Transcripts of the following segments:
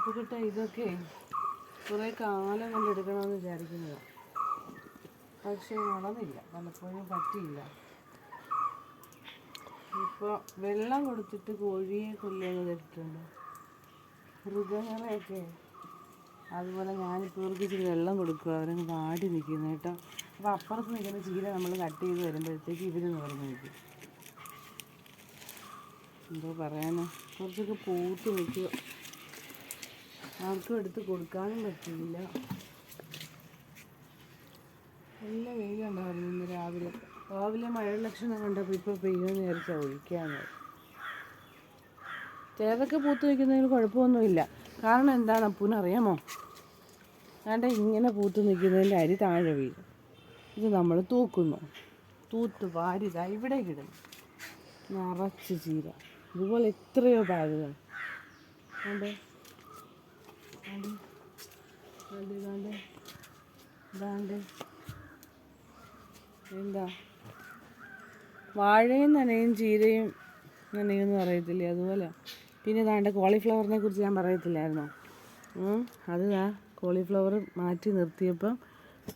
അപ്പോൾ കിട്ട ഇതൊക്കെ കുറേ കാലം കൊണ്ട് എടുക്കണമെന്ന് വിചാരിക്കുന്നതാണ് പക്ഷേ നടന്നില്ല പലപ്പോഴും പറ്റിയില്ല. ഇപ്പോൾ വെള്ളം കൊടുത്തിട്ട് കോഴിയെ കൊല്ലുന്നത് കേട്ടിട്ടുണ്ട്? മൃഗങ്ങളെയൊക്കെ. അതുപോലെ ഞാനിപ്പോൾ ഇവർക്ക് ഇച്ചിരി വെള്ളം കൊടുക്കുക അവരങ്ങ് വാടി നിൽക്കുന്നു കേട്ടോ. അപ്പോൾ അപ്പുറത്ത് നിൽക്കുന്ന ചീര നമ്മൾ കട്ട് ചെയ്ത് വരുമ്പോഴത്തേക്ക് ഇവർ നിറഞ്ഞു നിൽക്കും. എന്തോ പറയാനോ? കുറച്ചൊക്കെ പൂത്ത് നിൽക്കുക ആർക്കും എടുത്ത് കൊടുക്കാനും പറ്റില്ല നല്ല വെയിലുണ്ടായിരുന്നു ഇന്ന് രാവിലെ. രാവിലെ മഴ ലക്ഷണം കണ്ടപ്പോൾ ഇപ്പോൾ പെയ്യുമെന്ന് വിചാരിച്ചാൽ ഒഴിക്കാന്ന്. ചേതൊക്കെ പൂത്ത് നിൽക്കുന്നതിൽ കുഴപ്പമൊന്നുമില്ല. കാരണം എന്താണ് അപ്പൂനറിയാമോ വേണ്ട ഇങ്ങനെ പൂത്ത് നിൽക്കുന്നതിന്റെ അരി താഴെ വീഴും. ഇത് നമ്മൾ തൂക്കുന്നു. തൂത്ത് വാരിതാ ഇവിടെ കിടന്നു നിറച്ച് ചീര. ഇതുപോലെ എത്രയോ ബാഗുകൾ കണ്ടേ എന്താ? വാഴയും നനയും ചീരയും നനയും പറയത്തില്ലേ അതുപോലെ? പിന്നെ ഇതാണ്ട് കോളിഫ്ലവറിനെ കുറിച്ച് ഞാൻ പറയത്തില്ലായിരുന്നോ? അത് ദാ കോളിഫ്ലവർ മാറ്റി നിർത്തിയപ്പം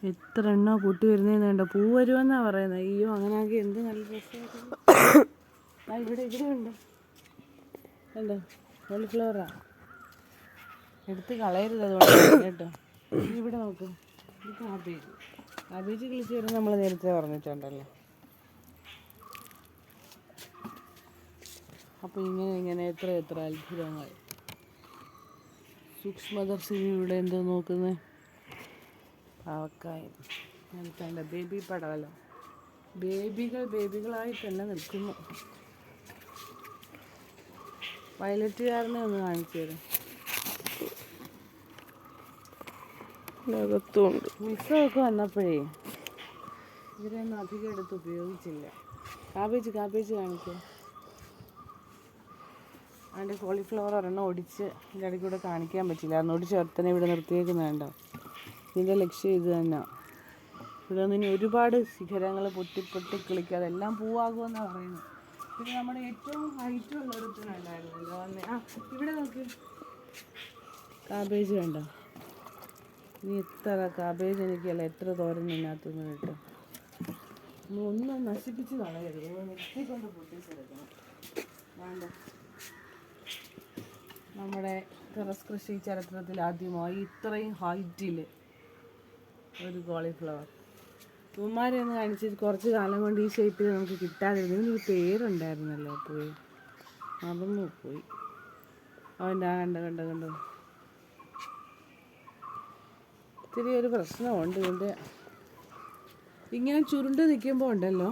എത്ര എണ്ണോ കൂട്ടി വരുന്നതെന്ന് കണ്ടോ? പൂ വരുമെന്നാ പറയുന്നത് അയ്യോ അങ്ങനെ ആകെ എന്ത് നല്ല രസമായിട്ട് ആ ഇവിടെ ഇവിടെ ഉണ്ട്. കണ്ടോ? കോളിഫ്ലവറാ. എടുത്ത് കളയരുത് അതുകൊണ്ട് കേട്ടോ. ഇവിടെ നോക്കും കാബേജ് കാബേജ് കിളിച്ച് വരും നമ്മൾ നേരത്തെ പറഞ്ഞിട്ടുണ്ടല്ലോ. അപ്പോൾ ഇങ്ങനെ ഇങ്ങനെ എത്ര എത്ര അത്ഭുതങ്ങൾ. സൂക്ഷ്മദർശിനിയുടെ എന്തോ നോക്കുന്നത് പാവക്കായ നിൽക്കണ്ട ബേബി പടവലോ. ബേബികൾ ബേബികളായി തന്നെ നിൽക്കുന്നു. വയലറ്റുകാരനെ ഒന്ന് കാണിച്ചു തരാം. അകത്തുണ്ട് ഉത്സവമൊക്കെ വന്നപ്പോഴേ ഇവരൊന്നും അധികം എടുത്ത് ഉപയോഗിച്ചില്ല. കാബേജ് കാബേജ് കാണിക്കുക അതിന്റെ കോളിഫ്ലവർ ഒരെണ്ണം ഒടിച്ച് ഇതിന്റെ ഇടയ്ക്ക് കൂടെ കാണിക്കാൻ പറ്റില്ല. അന്ന് ഒടിച്ച് ഒരുത്തനെ ഇവിടെ നിർത്തിയേക്കുന്ന വേണ്ട ഇതിന്റെ ലക്ഷ്യം ഇത് തന്നെ. ഇവിടെ നിന്ന് ഒരുപാട് ശിഖരങ്ങൾ പൊട്ടി പൊട്ടി കിളിക്കുക അതെല്ലാം പൂവാകുമെന്നാണ് പറയുന്നത്. പിന്നെ നമ്മുടെ ഏറ്റവും ഹൈറ്റ് ഉള്ള ഒരുത്തനുണ്ടായിരുന്നല്ലോ. വന്നേ ആ ഇവിടെ നോക്ക്. കാബേജ് വേണ്ട നീ ഇത്ര കാബേജ് എനിക്കല്ല എത്ര തോരൻ ഇതിനകത്തുനിന്ന് കിട്ടും? ഒന്നും നശിപ്പിച്ച് കളയരുത്. നമ്മുടെ ടെറസ് കൃഷി ചരിത്രത്തിൽ ആദ്യമായി ഇത്രയും ഹൈറ്റിൽ ഒരു കോളിഫ്ലവർ. ഉമ്മാരെ ഒന്ന് കാണിച്ചിട്ട് കുറച്ച് കാലം കൊണ്ട് ഈ ഷേപ്പിൽ നമുക്ക് കിട്ടാതിരുന്നു. ഇതിനൊരു പേരുണ്ടായിരുന്നല്ലോ പോയി മറന്നു പോയി. അവന്റെ ആ കണ്ട കണ്ട കണ്ടോ? ഇത്തിരി ഒരു പ്രശ്നമുണ്ട് ഇതിന്റെ. ഇങ്ങനെ ചുരുണ്ട് നിൽക്കുമ്പോൾ ഉണ്ടല്ലോ.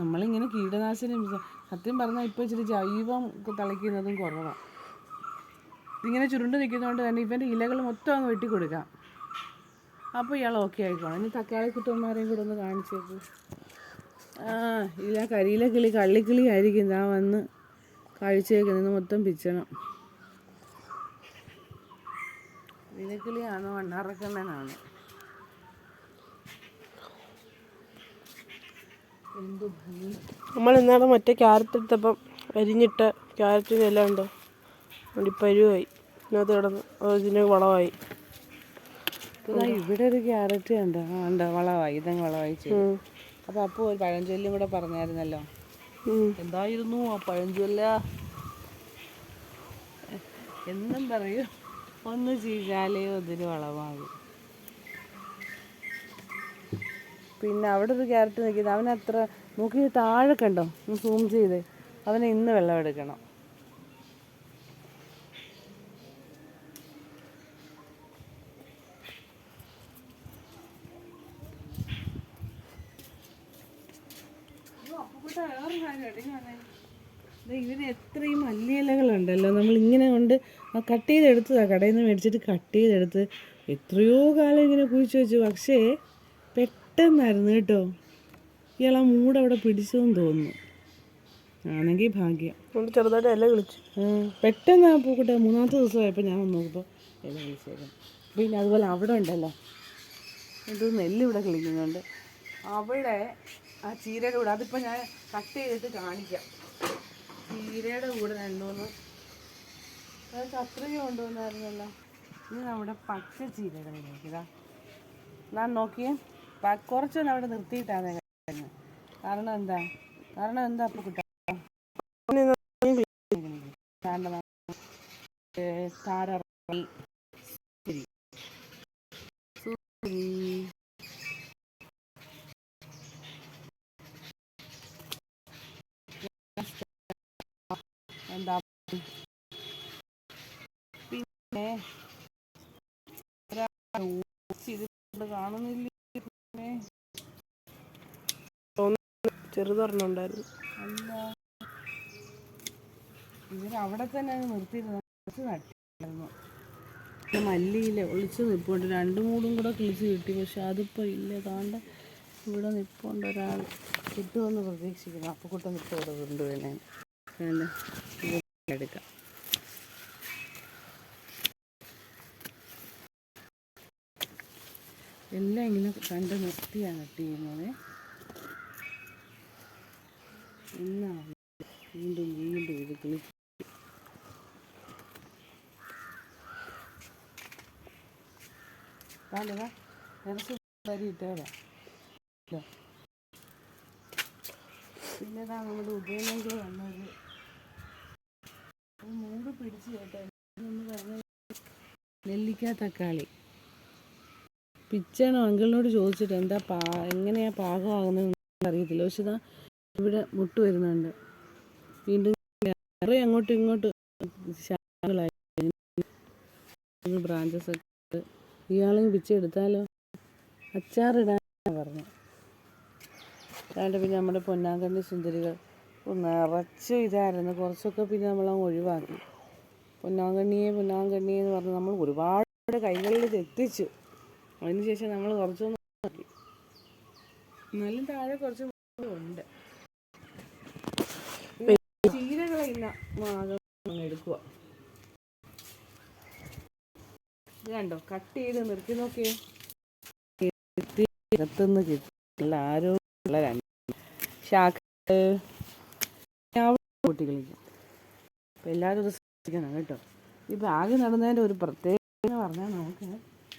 നമ്മളിങ്ങനെ കീടനാശിനി സത്യം പറഞ്ഞാൽ ഇപ്പോൾ ഇച്ചിരി ജൈവം തളിക്കുന്നതും കുറവാണ് ഇങ്ങനെ ചുരുണ്ട് നിൽക്കുന്നതുകൊണ്ട് തന്നെ ഇവന്റെ ഇലകൾ മൊത്തം അങ്ങ് വെട്ടി കൊടുക്കാം അപ്പോൾ ഇയാൾ ഓക്കെ ആയിക്കോണം ഇനി തക്കാളി കുട്ടന്മാരെയും കൂടെ ഒന്ന് കാണിച്ചേക്ക് ആ ഇല്ല കരിയിലെ കിളി കള്ളിക്കിളി ആയിരിക്കും. ആ വന്ന് കഴിച്ചേക്കുന്നത് മൊത്തം പിച്ചണം. ഇലക്കിളിയാണോ അണ്ണാറക്കണ്ണനാണ്? നമ്മൾ ഇന്നാളെ മറ്റേ ക്യാരറ്റ് എടുത്തപ്പം അരിഞ്ഞിട്ട് ക്യാരറ്റിന് എല്ലാം ഉണ്ട്? പരുവായി. ഇതിനകത്ത് കിടന്ന് ഇതിന് വളമായി. ഇവിടെ ഒരു ക്യാരറ്റ് ഉണ്ട് ആ ഉണ്ട് വളമായി. ഇതങ്ങ് വളമായി ചെയ്തു. ഉം. അപ്പോൾ അപ്പോൾ ഒരു പഴഞ്ചൊല്ലും കൂടെ പറഞ്ഞായിരുന്നല്ലോ. എന്തായിരുന്നു ആ പഴഞ്ചൊല്ല? എന്നും പറയൂ. ഒന്ന് ചീഴാലേ അതിന് വളമാകും. പിന്നെ അവിടെ ഒരു ക്യാരറ്റ് നിൽക്കുന്നത്. അവൻ അത്ര നോക്കി താഴെ കണ്ടോ? സൂം ചെയ്ത്. അവന് ഇന്ന് വെള്ളം എടുക്കണം. ദേ ഇതിന് എത്രയും മല്ലിയിലകളുണ്ടല്ലോ നമ്മൾ ഇങ്ങനെ കൊണ്ട് ആ കട്ട് ചെയ്തെടുത്തതാണ് കടയിൽ നിന്ന് മേടിച്ചിട്ട് കട്ട് ചെയ്തെടുത്ത് എത്രയോ കാലം ഇങ്ങനെ കുഴിച്ച് വെച്ചു. പക്ഷേ പെട്ടെന്നായിരുന്നു കേട്ടോ. ഇയാൾ ആ മൂട് അവിടെ പിടിച്ചതെന്ന് തോന്നുന്നു. ആണെങ്കിൽ ഭാഗ്യം. ചെറുതായിട്ട് ഇല വിളിച്ചു പെട്ടെന്ന് ആ പൂക്കട്ടെ മൂന്നാമത്തെ ദിവസമായപ്പോൾ ഞാൻ വന്ന് നോക്കുമ്പോൾ ഇല വിളിച്ചേക്കാം പിന്നെ അതുപോലെ അവിടെ ഉണ്ടല്ലോ. ഇത് നെല്ല് ഇവിടെ കിളിക്കുന്നുണ്ട്. അവിടെ ആ ചീരയുടെ കൂടെ അതിപ്പോൾ ഞാൻ കട്ട് ചെയ്തിട്ട് കാണിക്കാം. ചീരയുടെ കൂടെ രണ്ടുമൂന്ന്. അത് കൊണ്ടുവന്നായിരുന്നല്ലോ. ഇനി നമ്മുടെ പച്ച ചീരകളിലേക്ക് ഇതാ. ഞാൻ നോക്കിയേ. കുറച്ച് അവിടെ നിർത്തിയിട്ടാണ് കാരണം എന്താ? കാരണം എന്താ അപ്പൊ കുട്ട എന്താ പിന്നെ ഇത് കാണുന്നില്ല? ചെറുതൊരെണ്ണുണ്ടായിരുന്നു അല്ല. ഇവർ അവിടെ തന്നെ നിർത്തിയിരുന്നു. കുറച്ച് നട്ടിരുന്നു മല്ലിയില ഒളിച്ച് നിൽപ്പുണ്ട് രണ്ടു മൂടും കൂടെ കിളിച്ച് കിട്ടി. പക്ഷെ അതിപ്പോൾ ഇല്ല. താണ്ട് ഇവിടെ നിൽപ്പുണ്ട് ഒരാൾ. കിട്ടുമെന്ന് പ്രതീക്ഷിക്കുന്നു. അപ്പൊ കുട്ടം നിൽപ്പ് ഇവിടെ കൊണ്ടുവരാൻ പിന്നെ ഇത് എടുക്കാം. എല്ലാം ഇങ്ങനെ കണ്ട് നിർത്തിയാണ് ചെയ്യുന്നത് എന്നാണ് വീണ്ടും വീണ്ടും ഇത് കിളി ഇട്ടേരാ. പിന്നെ നമ്മുടെ ഉദയനെങ്കിൽ വന്നത് മൂട് പിടിച്ച് നെല്ലിക്ക തക്കാളി. പിച്ചണോ അങ്കിളിനോട് ചോദിച്ചിട്ട് എന്താ പാ എങ്ങനെയാ പാകമാകുന്നത് അറിയത്തില്ല. പക്ഷെ ഇതാ ഇവിടെ മുട്ട് വരുന്നുണ്ട്. വീണ്ടും വേറെ അങ്ങോട്ടും ഇങ്ങോട്ടും ബ്രാഞ്ചസ് ഒക്കെ ഇയാളെയും പിച്ചെടുത്താലോ അച്ചാറിടാൻ പറഞ്ഞു. അതുകൊണ്ട് പിന്നെ നമ്മുടെ പൊന്നാങ്കണ്ണി സുന്ദരികൾ നിറച്ച് ഇതായിരുന്നു. കുറച്ചൊക്കെ പിന്നെ നമ്മളങ്ങ് ഒഴിവാക്കി. പൊന്നാങ്കണ്ണിയെ പൊന്നാങ്കണ്ണിയെ എന്ന് പറഞ്ഞ് നമ്മൾ ഒരുപാട് കൈകളിൽ തെത്തിച്ചു അതിനുശേഷം നമ്മൾ കുറച്ചൊന്നും എന്നാലും താഴെ കുറച്ച് ഉണ്ട്. ചീരകളില്ല എടുക്കുക ഇത് കണ്ടോ? കട്ട് ചെയ്ത് നിർത്തി നോക്കിയേ. കിട്ടി ആരോ ഉള്ള രണ്ട് ശാഖ കൂട്ടി അപ്പം എല്ലാവരും ഇത് ശ്രദ്ധിക്കണം കേട്ടോ. ഈ ബാഗ് നടന്നതിന്റെ ഒരു പ്രത്യേകത പറഞ്ഞാൽ നമുക്ക്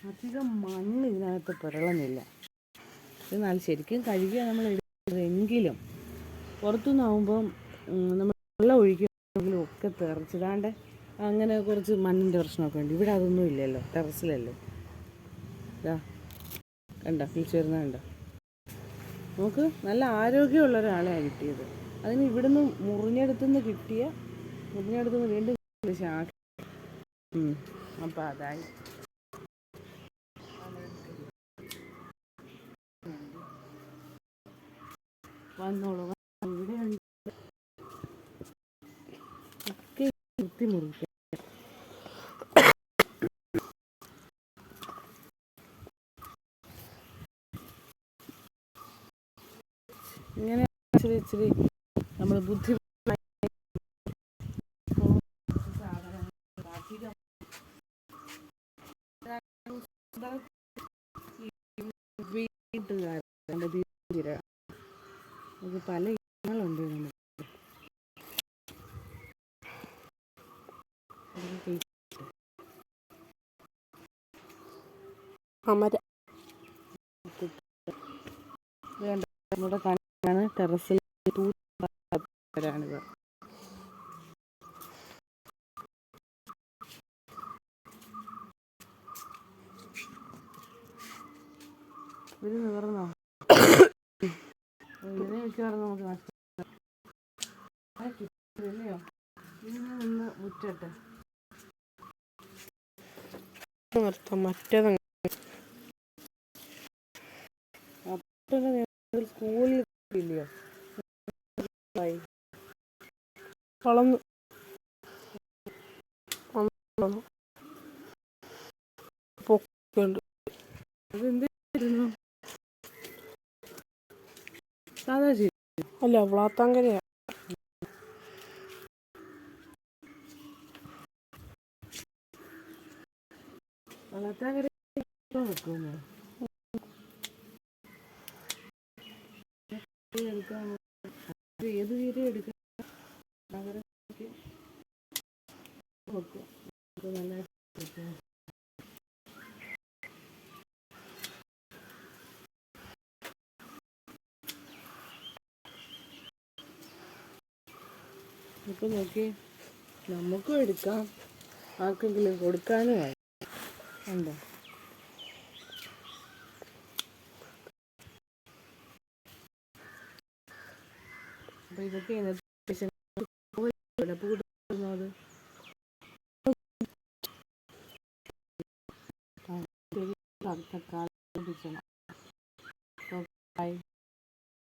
അധികം മണ്ണ് ഇതിനകത്ത് പിറളുന്നില്ല എന്നാൽ ശരിക്കും കഴുകിയ നമ്മൾ എടുക്കുന്നതെങ്കിലും പുറത്തുനിന്നാവുമ്പം നമ്മൾ വെള്ളം ഒഴിക്കുമെങ്കിലും ഒക്കെ തെറിച്ചിടാണ്ട് അങ്ങനെ കുറച്ച് മണ്ണിന്റെ പ്രശ്നമൊക്കെ ഉണ്ട്. ഇവിടെ അതൊന്നും ഇല്ലല്ലോ ടെറസിലല്ലേ? ഇതാ കണ്ട കിളിച്ചു വരുന്ന കണ്ട? നമുക്ക് നല്ല ആരോഗ്യമുള്ള ഒരാളെയാണ് കിട്ടിയത്. അതിന് ഇവിടുന്ന് മുറിഞ്ഞെടുത്തുനിന്ന് കിട്ടിയ മുറിഞ്ഞെടുത്തുനിന്ന് വീണ്ടും ശാഖ അപ്പം അതായി. വന്നോളൂ ഒക്കെ ഇങ്ങനെ ഇച്ചിരി ഇച്ചിരി നമ്മൾ ബുദ്ധി പല ഇനങ്ങളുണ്ട് നമുക്ക് അമര വേണ്ട നമ്മുടെ ടെറസിൽ തൂരാണിത് ഇത് നിവർന്നോ? ഇതിനെ മിക്കവാറും നമുക്ക് കിട്ടില്ലയോ ഇതിനെ നിന്ന് മുറ്റട്ടെ നിർത്താം മറ്റേത് സ്കൂളിൽ ഇല്ലയോ. വളർന്നു. വളർന്നു. പൊക്കുണ്ട് അതെന്തായിരുന്നു സാധാ ചെയ്തു അല്ല വളാത്താങ്കരയാ എടുക്കാം ഏത് ചീര എടുക്കാം ഇത് നല്ല ഇപ്പൊ നോക്കി. നമുക്കും എടുക്കാം. ആർക്കെങ്കിലും കൊടുക്കാനും ആയി. ഉണ്ടോ? അപ്പൊ ഇതൊക്കെ ഇന്നത്തെ അപ്പൊ കൊടുക്കുന്നത് തക്കാളി